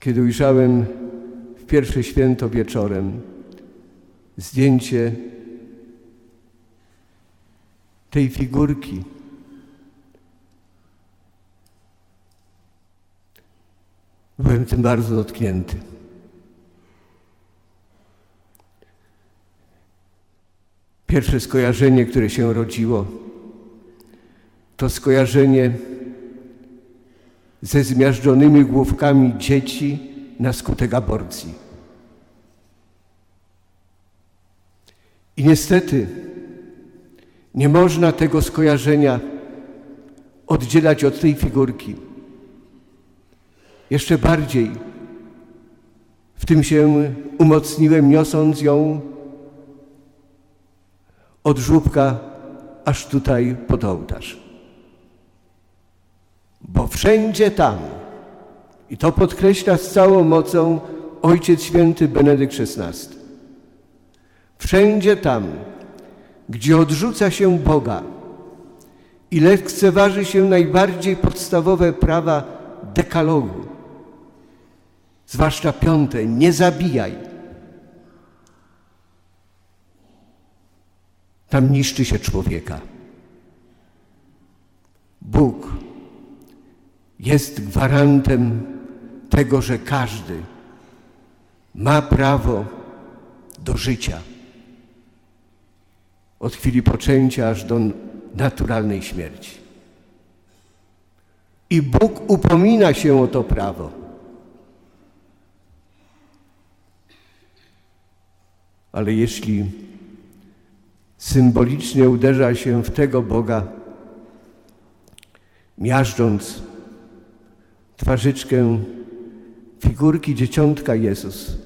kiedy ujrzałem w pierwsze święto wieczorem zdjęcie tej figurki. Byłem tym bardzo dotknięty. Pierwsze skojarzenie, które się rodziło, to skojarzenie ze zmiażdżonymi główkami dzieci na skutek aborcji. I niestety nie można tego skojarzenia oddzielać od tej figurki. Jeszcze bardziej w tym się umocniłem, niosąc ją od żłóbka aż tutaj pod ołtarz. Wszędzie tam, i to podkreśla z całą mocą Ojciec Święty Benedykt XVI, wszędzie tam, gdzie odrzuca się Boga i lekceważy się najbardziej podstawowe prawa dekalogu, zwłaszcza piąte, nie zabijaj. Tam niszczy się człowieka. Bóg jest gwarantem tego, że każdy ma prawo do życia. Od chwili poczęcia aż do naturalnej śmierci. I Bóg upomina się o to prawo. Ale jeśli symbolicznie uderza się w tego Boga, miażdżąc twarzyczkę figurki dzieciątka Jezus,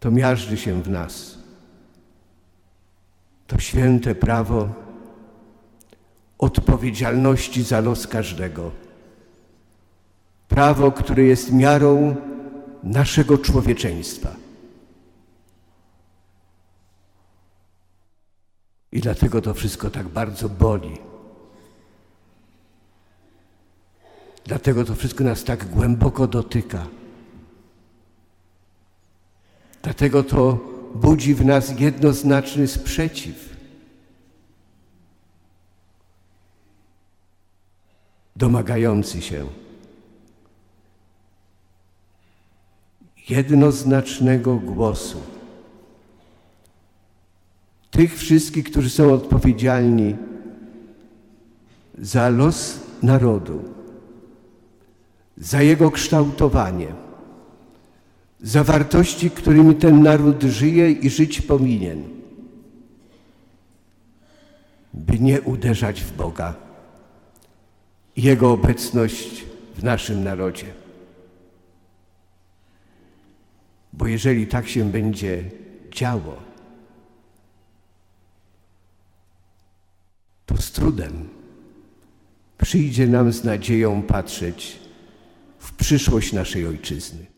to miażdży się w nas. To święte prawo odpowiedzialności za los każdego. Prawo, które jest miarą naszego człowieczeństwa. I dlatego to wszystko tak bardzo boli. Dlatego to wszystko nas tak głęboko dotyka. Dlatego to budzi w nas jednoznaczny sprzeciw. Domagający się jednoznacznego głosu tych wszystkich, którzy są odpowiedzialni za los narodu, za jego kształtowanie, za wartości, którymi ten naród żyje i żyć powinien, by nie uderzać w Boga i Jego obecność w naszym narodzie. Bo jeżeli tak się będzie działo, to z trudem przyjdzie nam z nadzieją patrzeć przyszłość naszej Ojczyzny.